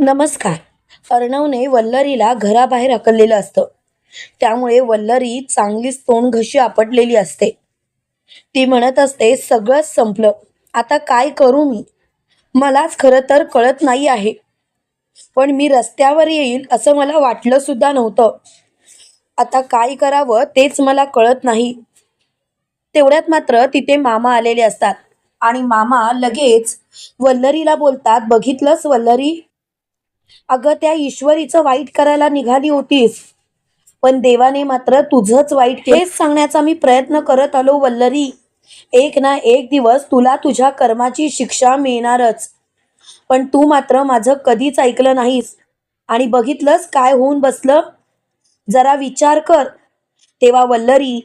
नमस्कार. अर्णवने वल्लरीला घराबाहेर हकललेलं असतं. त्यामुळे वल्लरी चांगलीच तोंड घशी आपटलेली असते. ती म्हणत असते सगळंच संपलं. आता काय करू मी? मलाच खरं तर कळत नाही आहे. पण मी रस्त्यावर येईल असं मला वाटलं सुद्धा नव्हतं. आता काय करावं तेच मला कळत नाही. तेवढ्यात मात्र तिथे मामा आलेले असतात. आणि मामा लगेच वल्लरीला बोलतात बघितलंस वल्लरी? अगं त्या ईश्वरीचं वाईट करायला निघाली होतीस. पण देवाने मात्र तुझंच वाईट हेच सांगण्याचा मी प्रयत्न करत आलो वल्लरी. एक ना एक दिवस तुला तुझ्या कर्माची शिक्षा मिळणारच. पण तू मात्र माझं कधीच ऐकलं नाहीस. आणि बघितलंस काय होऊन बसलं? जरा विचार कर. तेव्हा वल्लरी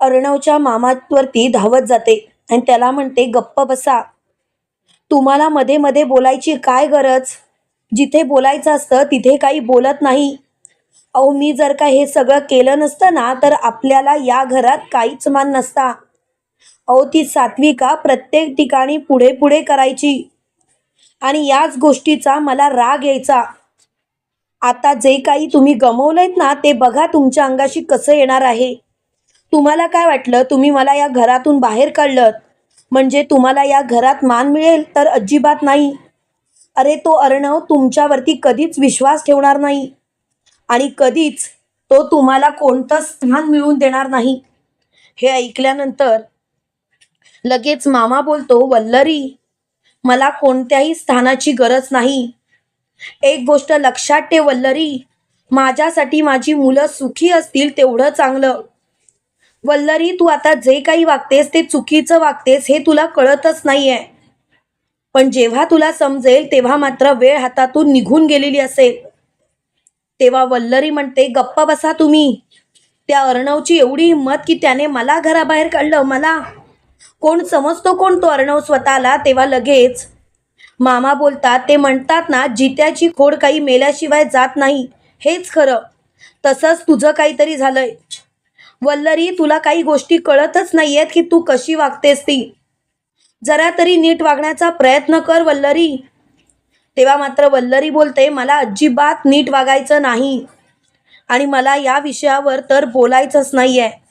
अर्णवच्या मामावरती धावत जाते आणि त्याला म्हणते गप्प बसा. तुम्हाला मध्ये मध्ये बोलायची काय गरज? जिथे बोलायचं असतं तिथे काही बोलत नाही. अहो मी जर का हे सगळं केलं नसतं ना तर आपल्याला या घरात काहीच मान नसता. अहो ती सात्विका प्रत्येक ठिकाणी पुढे पुढे करायची. आणि याच गोष्टीचा मला राग यायचा. आता जे काही तुम्ही गमवलंयत ना ते बघा तुमच्या अंगाशी कसं येणार आहे. तुम्हाला काय वाटलं? तुम्ही मला या घरातून बाहेर काढलं म्हणजे तुम्हाला या घरात मान मिळेल तर अजिबात नाही. अरे तो अर्णव तुमच्यावरती कधीच विश्वास ठेवणार नाही. आणि कधीच तो तुम्हाला कोणतं स्थान मिळवून देणार नाही. हे ऐकल्यानंतर लगेच मामा बोलतो वल्लरी मला कोणत्याही स्थानाची गरज नाही. एक गोष्ट लक्षात ठेव वल्लरी माझ्यासाठी माझी मुलं सुखी असतील तेवढं चांगलं. वल्लरी तू आता जे काही वागतेस ते चुकीचं वागतेस हे तुला कळतच नाहीये. पण जेव्हा तुला समजेल तेव्हा मात्र वेळ हातातून निघून गेलेली असेल. तेव्हा वल्लरी म्हणते गप्प बसा तुम्ही. त्या अर्णवची एवढी हिंमत की त्याने मला घराबाहेर काढलं. मला कोण समजतो कोण तो अर्णव स्वतःला? तेव्हा लगेच मामा बोलतात ते म्हणतात ना जित्याची खोड काही मेल्याशिवाय जात नाही. हेच खरं. तसंच तुझं काहीतरी झालंय. वल्लरी तुला काही गोष्टी कळतच नाहीयेत की तू कशी वागतेस ती. जरा तरी नीट वागण्याचा प्रयत्न कर वल्लरी. तेव्हा मात्र वल्लरी बोलते मला अजिबात नीट वागायचं नाही आणि मला या विषयावर तर बोलायचंच नाही आहे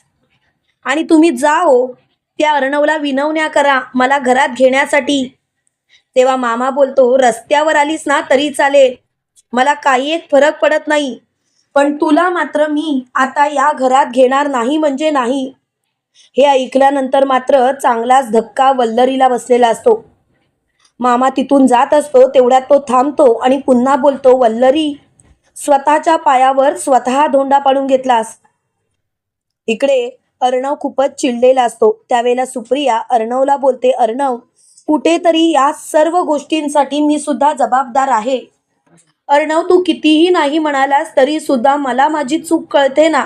आणि तुम्ही जाओ हो, त्या अर्णवला विनवण्या करा मला घरात घेण्यासाठी. तेव्हा मामा बोलतो रस्त्यावर आलीस ना तरी चालेल. मला काही एक फरक पडत नाही. पण तुला मात्र मी आता या घरात घेणार नाही म्हणजे नाही. हे ऐकल्यानंतर मात्र चांगलाच धक्का वल्लरीला बसलेला असतो. मामा तिथून जात असतो तेवढ्यात तो थांबतो आणि पुन्हा बोलतो वल्लरी स्वतःच्या पायावर स्वतः धोंडा पाडून घेतलास. इकडे अर्णव खूपच चिडलेला असतो. त्यावेळेला सुप्रिया अर्णवला बोलते अर्णव कुठेतरी या सर्व गोष्टींसाठी मी सुद्धा जबाबदार आहे. अर्णव तू कितीही नाही म्हणालास तरी सुद्धा मला माझी चूक कळते ना?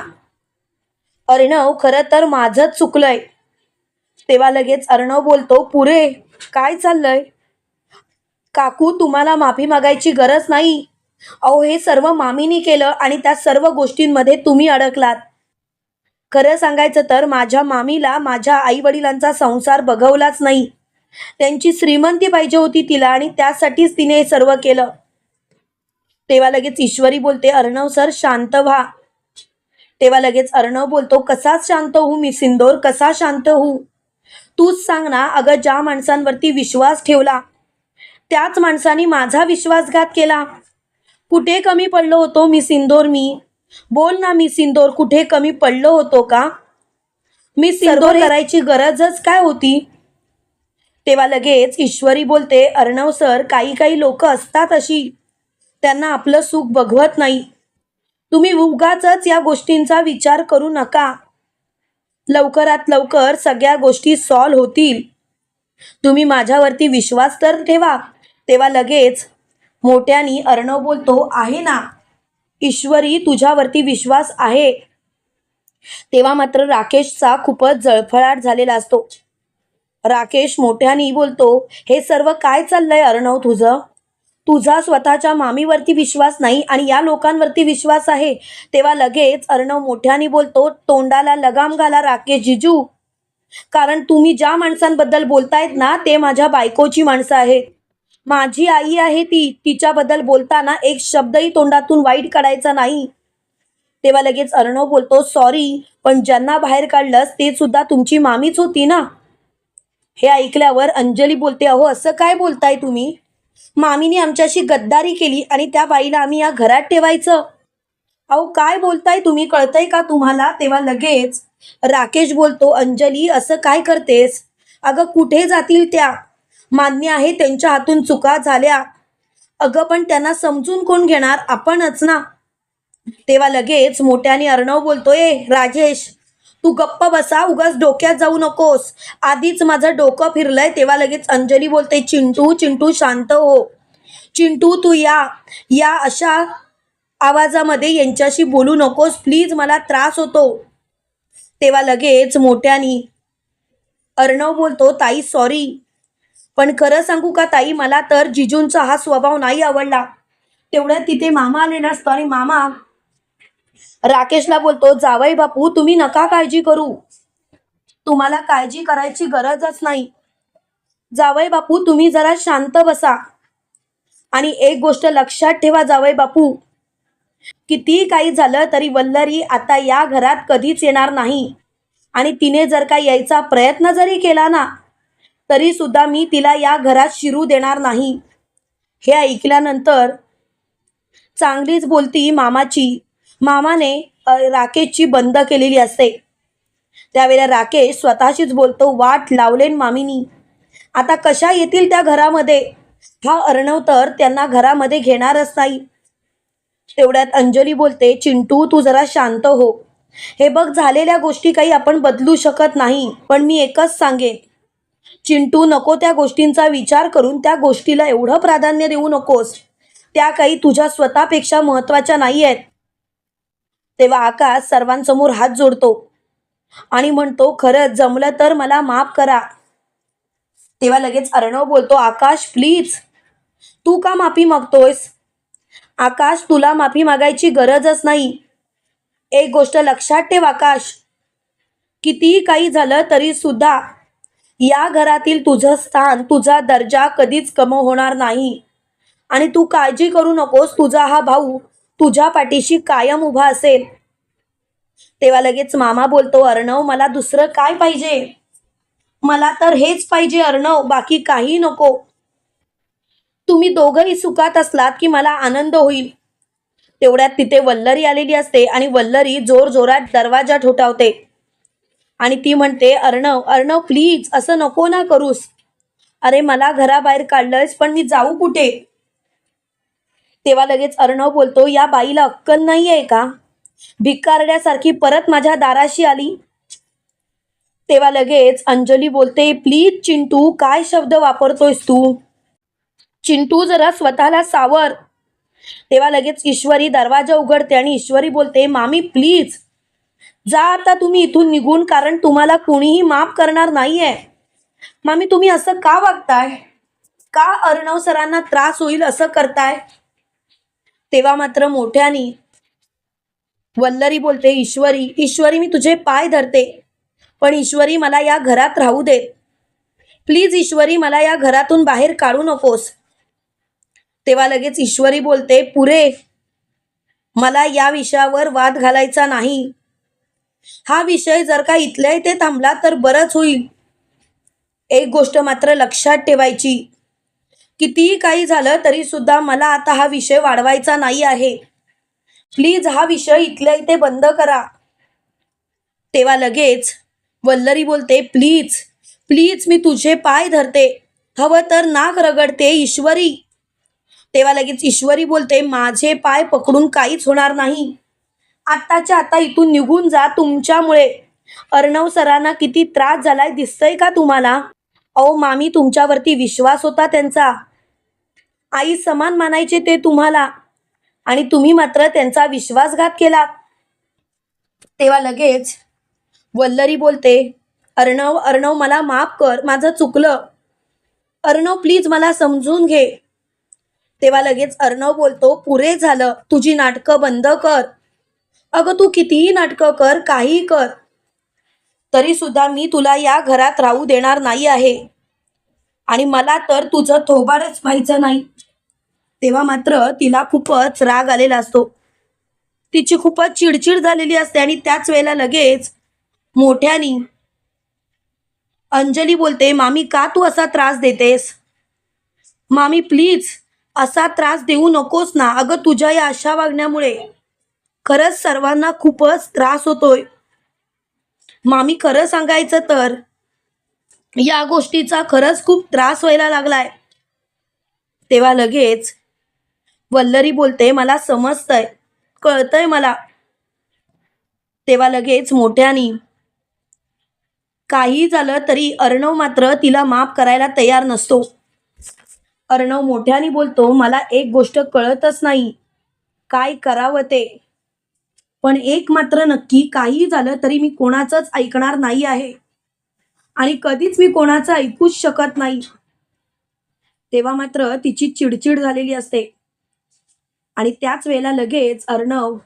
अर्णव खरं तर माझंच चुकलंय. तेव्हा लगेच अर्णव बोलतो पुरे काय चाललंय? काकू तुम्हाला माफी मागायची गरज नाही. अहो हे सर्व मामीनी केलं आणि त्या सर्व गोष्टींमध्ये तुम्ही अडकलात. खरं सांगायचं तर माझ्या मामीला माझ्या आई वडिलांचा संसार बघवलाच नाही. त्यांची श्रीमंती पाहिजे होती तिला आणि त्यासाठीच तिने हे सर्व केलं. तेव्हा लगेच ईश्वरी बोलते अर्णव सर शांत व्हा. तेव्हा लगेच अर्णव बोलतो कसा शांत होऊ मी सिंदोर कसा शांत होऊ तूच सांग ना अगं ज्या माणसांवरती विश्वास ठेवला त्याच माणसाने माझा विश्वासघात केला. कुठे कमी पडलो होतो मी सिंदोर मी? बोल ना मी सिंदोर कुठे कमी पडलो होतो का? मी सिंदोर करायची गरजच काय होती? तेव्हा लगेच ईश्वरी बोलते अर्णव सर काही काही लोक असतात अशी. त्यांना आपलं सुख बघवत नाही. तुम्ही उगाच या गोष्टींचा विचार करू नका. लवकरात लवकर सगळ्या गोष्टी सॉल्व होतील. तुम्ही माझ्यावरती विश्वास तर ठेवा तेव्हा लगेच मोठ्यानी अर्णव बोलतो आहे ना? ईश्वरी तुझ्यावरती विश्वास आहे. तेव्हा मात्र राकेशचा खूपच जळफळाट झालेला असतो. राकेश मोठ्यानी बोलतो हे सर्व काय चाललंय अर्णव तुझं? तुझा स्वतःच्या मामीवरती विश्वास नाही आणि या लोकांवरती विश्वास आहे. तेव्हा लगेच अर्णव मोठ्याने बोलतो तोंडाला लगाम घाला राकेश जिजू. कारण तुम्ही ज्या माणसांबद्दल बोलतायत ना ते माझ्या बायकोची माणसं आहेत. माझी आई आहे ती तिच्याबद्दल बोलताना एक शब्दही तोंडातून वाईट काढायचा नाही. तेव्हा लगेच अर्णव बोलतो सॉरी पण ज्यांना बाहेर काढलंस ते सुद्धा तुमची मामीच होती ना. हे ऐकल्यावर अंजली बोलते अहो असं काय बोलताय तुम्ही? मामीने आमच्याशी गद्दारी केली आणि त्या बाईला आम्ही या घरात ठेवायचं. अहो काय बोलताय तुम्ही? कळतंय का तुम्हाला? तेव्हा लगेच राकेश बोलतो अंजली असं काय करतेस? अगं कुठे जातील त्या? मान्य आहे त्यांच्या हातून चुका झाल्या. अगं पण त्यांना समजून कोण घेणार? आपणच ना. तेव्हा लगेच मोठ्याने अर्णव बोलतोय राजेश तू गप्प बसा उगाच डोक्यात जाऊ नकोस. आधीच माझं डोकं फिरलंय तेव्हा लगेच अंजली बोलते चिंटू चिंटू शांत हो. चिंटू तू या. या अशा आवाजामध्ये यांच्याशी बोलू नकोस. प्लीज मला त्रास होतो. तेव्हा लगेच मोठ्यानी अर्णव बोलतो ताई सॉरी पण खरं सांगू का ताई मला तर जिजूंचा हा स्वभाव नाही आवडला. तेवढ्यात तिथे मामा आले नसतो आणि मामा राकेशला बोलतो जावई बापू तुम्ही नका काळजी करू. तुम्हाला काळजी करायची गरजच नाही. जावई बापू तुम्ही जरा शांत बसा. आणि एक गोष्ट लक्षात ठेवा जावई बापू. किती काही झालं तरी वल्लरी आता या घरात कधीच येणार नाही. आणि तिने जर का यायचा प्रयत्न जरी केला ना तरी सुद्धा मी तिला या घरात शिरू देणार नाही. हे ऐकल्यानंतर चांगलीच बोलती मामाची. मामाने राकेशची बंद केलेली असते. त्यावेळेला राकेश स्वतःशीच बोलतो वाट लावलेन मामीनी. आता कशा येतील त्या घरामध्ये? हा अर्णव तर त्यांना घरामध्ये घेणारच नाही. तेवढ्यात अंजली बोलते चिंटू तू जरा शांत हो. हे बघ झालेल्या गोष्टी काही आपण बदलू शकत नाही पण मी एकच सांगेन. चिंटू नको त्या गोष्टींचा विचार करून त्या गोष्टीला एवढं प्राधान्य देऊ नकोस. त्या काही तुझ्या स्वतःपेक्षा महत्त्वाच्या नाही आहेत तेव्हा आकाश सर्वांसमोर हात जोडतो आणि म्हणतो खरंच जमलं तर मला माफ करा. तेव्हा लगेच अर्णव बोलतो आकाश प्लीज तू का माफी मागतोयस? आकाश तुला माफी मागायची गरजच नाही. एक गोष्ट लक्षात ठेव आकाश. कितीही काही झालं तरी सुद्धा या घरातील तुझं स्थान तुझा दर्जा कधीच कम होणार नाही. आणि तू काळजी करू नकोस तुझा हा भाऊ तुझ्या पाठीशी कायम उभा असेल. तेव्हा लगेच मामा बोलतो अर्णव मला दुसरं काय पाहिजे? मला तर हेच पाहिजे अर्णव बाकी काही नको. तुम्ही दोघंही सुखात असलात की मला आनंद होईल. तेवढ्यात तिथे वल्लरी आलेली असते आणि वल्लरी जोर जोरात दरवाजा ठोठावते. आणि ती म्हणते अर्णव अर्णव प्लीज असं नको ना करूस. अरे मला घराबाहेर काढलंयस पण मी जाऊ कुठे? तेव्हा लगेच अर्णव बोलतो या बाईला अक्कल नाही आहे का? भिकारड्यासारखी परत माझ्या दाराशी आली. तेव्हा लगेच अंजली बोलते प्लीज चिंटू काय शब्द वापरतोयस तू? चिंटू जरा स्वतःला सावर. तेव्हा लगेच ईश्वरी दरवाजा उघडते आणि ईश्वरी बोलते मामी प्लीज जा आता तुम्ही इथून निघून कारण तुम्हाला कुणीही माफ करणार नाहीये. मामी तुम्ही असं का वागताय? का अर्णव सरांना त्रास होईल असं करताय? तेव्हा मात्र मोठ्यानी वल्लरी बोलते ईश्वरी ईश्वरी मी तुझे पाय धरते पण ईश्वरी मला या घरात राहू दे. प्लीज ईश्वरी मला या घरातून बाहेर काढू नकोस. तेव्हा लगेच ईश्वरी बोलते पुरे मला या विषयावर वाद घालायचा नाही. हा विषय जर का इथल्या इथे थांबला तर बरंच होईल. एक गोष्ट मात्र लक्षात ठेवायची. कितीही काही झालं तरी सुद्धा मला आता हा विषय वाढवायचा नाही आहे. प्लीज हा विषय इथल्या इथे बंद करा. तेव्हा लगेच वल्लरी बोलते प्लीज प्लीज मी तुझे पाय धरते. हवं तर नाक रगडते ईश्वरी. तेव्हा लगेच ईश्वरी बोलते माझे पाय पकडून काहीच होणार नाही. आत्ताच्या आता इथून निघून जा तुमच्यामुळे. अर्णव सरांना किती त्रास झालाय दिसतंय का तुम्हाला? अहो मामी तुमच्यावरती विश्वास होता त्यांचा. आई समान मानायचे ते तुम्हाला. आणि तुम्ही मात्र त्यांचा विश्वासघात केला. तेव्हा लगेच वल्लरी बोलते अर्णव अर्णव मला माफ कर माझं चुकलं. अर्णव प्लीज मला समजून घे. तेव्हा लगेच अर्णव बोलतो पुरे झालं तुझी नाटकं बंद कर. अगं तू कितीही नाटकं कर काही कर. तरी सुद्धा मी तुला या घरात राहू देणार नाही आहे. आणि मला तर तुझं थोबाडच व्हायचं नाही. तेव्हा मात्र तिला खूपच राग आलेला असतो. तिची खूपच चिडचिड झालेली असते आणि त्याच वेळेला लगेच मोठ्यानी अंजली बोलते मामी का तू असा त्रास देतेस? मामी प्लीज असा त्रास देऊ नकोस ना. अगं तुझ्या या अशा वागण्यामुळे खरंच सर्वांना खूपच त्रास होतोय. मामी खरं सांगायचं तर या गोष्टीचा खरंच खूप त्रास व्हायला लागलाय. तेव्हा लगेच वल्लरी बोलते मला समजतंय कळतंय मला. तेव्हा लगेच मोठ्यानी काही झालं तरी अर्णव मात्र तिला माफ करायला तयार नसतो. अर्णव मोठ्याने बोलतो मला एक गोष्ट कळतच नाही. काय करावं ते? पण एक मात्र नक्की काही झालं तरी मी कोणाचंच ऐकणार नाही आहे. आणि कधीच मी कोणाचं ऐकूच शकत नाही. तेव्हा मात्र तिची चिडचिड झालेली असते. आणि त्याच वेळेला लगेच अर्णव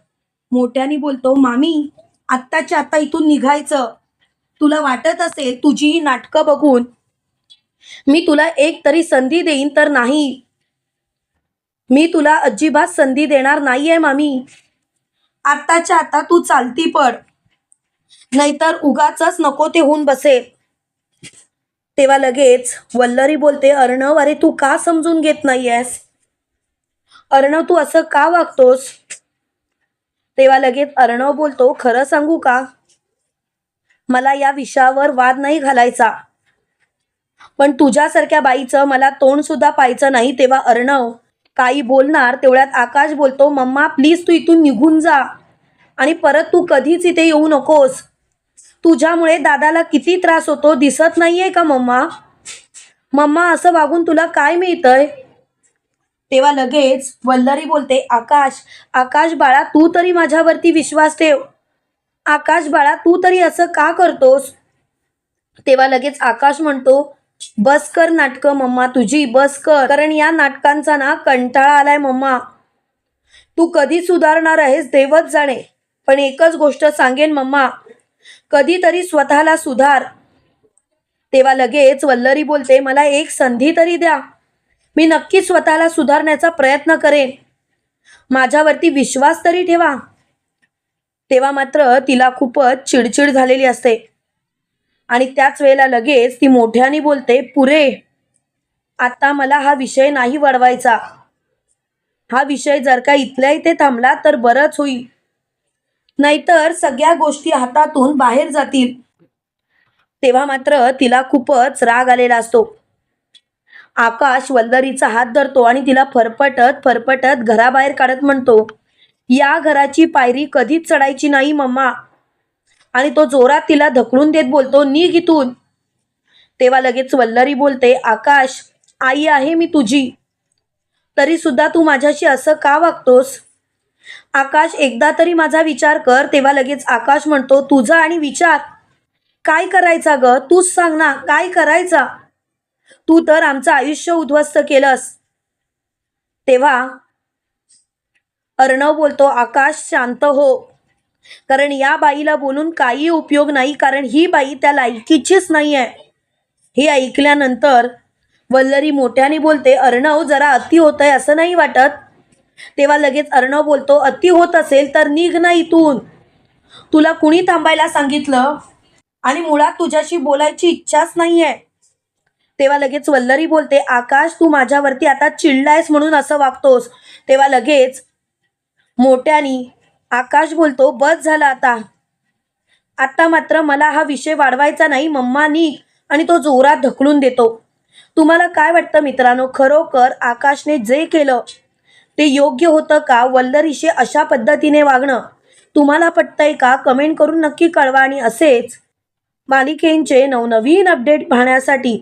मोठ्याने बोलतो मामी आत्ताच्या आत्ता इथून निघायचं. तुला वाटत असेल तुझी ही नाटकं बघून मी तुला एक तरी संधी देईन तर नाही. मी तुला अजिबात संधी देणार नाहीये मामी. आत्ताच्या आता तू चालती पड. नाहीतर उगाच नको ते होऊन बसेल. तेव्हा लगेच वल्लरी बोलते अर्णव अरे तू का समजून घेत नाहीयेस? अर्णव तू असं का वागतोस? तेव्हा लगेच अर्णव बोलतो खरं सांगू का? मला या विषयावर वाद नाही घालायचा. पण तुझ्यासारख्या बाईचं मला तोंड सुद्धा पाहायचं नाही. तेव्हा अर्णव काही बोलणार तेवढ्यात आकाश बोलतो मम्मा प्लीज तू इथून निघून जा. आणि परत तू कधीच इथे येऊ नकोस. तुझ्यामुळे दादाला किती त्रास होतो दिसत नाहीये का मम्मा? मम्मा असं वागून तुला काय मिळतंय? तेव्हा लगेच वल्लरी बोलते आकाश आकाश बाळा तू तरी माझ्यावरती विश्वास ठेव. आकाश बाळा तू तरी असं का करतोस? तेव्हा लगेच आकाश म्हणतो बस कर नाटकं मम्मा तुझी बस कर. कारण या नाटकांचा ना कंटाळा आलाय मम्मा. तू कधी सुधारणार आहेस देवच जाणे. पण एकच गोष्ट सांगेन मम्मा. कधीतरी स्वतःला सुधार. तेव्हा लगेच वल्लरी बोलते मला एक संधी तरी द्या. मी नक्की स्वतःला सुधारण्याचा प्रयत्न करेन. माझ्यावरती विश्वास तरी ठेवा. तेव्हा मात्र तिला खूपच चिडचिड झालेली असते. आणि त्याच वेळेला लगेच ती मोठ्याने बोलते पुरे आता मला हा विषय नाही वळवायचा. हा विषय जर का इथल्या इथे थांबला तर बरंच होईल. नाहीतर सगळ्या गोष्टी हातातून बाहेर जातील. तेव्हा मात्र तिला खूपच राग आलेला असतो. आकाश वल्लरीचा हात धरतो आणि तिला फरफटत फरफटत घराबाहेर काढत म्हणतो या घराची पायरी कधीच चढायची नाही मम्मा. आणि तो जोरात तिला धकलून देत बोलतो निघ इथून. तेव्हा लगेच वल्लरी बोलते आकाश आई आहे मी तुझी. तरी सुद्धा तू माझ्याशी असं का वागतोस? आकाश एकदा तरी माझा विचार कर. तेव्हा लगेच आकाश म्हणतो तुझा आणि विचार. काय करायचा ग? तूच सांग ना काय करायचा? तू तर आमचं आयुष्य उद्ध्वस्त केलंस. तेव्हा अर्णव बोलतो आकाश शांत हो. कारण या बाईला बोलून काही उपयोग नाही कारण ही बाई त्या लायकीचीच नाही आहे हे ऐकल्यानंतर वल्लरी मोठ्याने बोलते अर्णव जरा अति होत आहे असं नाही वाटत? तेव्हा लगेच अर्णव बोलतो अति होत असेल तर निघ ना इथून. तुला कुणी थांबायला सांगितलं? आणि मुळात तुझ्याशी बोलायची इच्छाच नाही आहे तेव्हा लगेच वल्लरी बोलते आकाश तू माझ्यावरती आता चिडलायस म्हणून असं वागतोस. तेव्हा लगेच मोठ्यानी आकाश बोलतो बस झाला आता. आता मात्र मला हा विषय वाढवायचा नाही मम्मा निघ आणि तो जोरात ढकलून देतो. तुम्हाला काय वाटतं मित्रांनो? खरोखर आकाशने जे केलं ते योग्य होतं का? वल्लरीशी अशा पद्धतीने वागणं? तुम्हाला पटतंय का? कमेंट करून नक्की कळवा आणि असेच मालिकेंचे नवनवीन अपडेट पाहण्यासाठी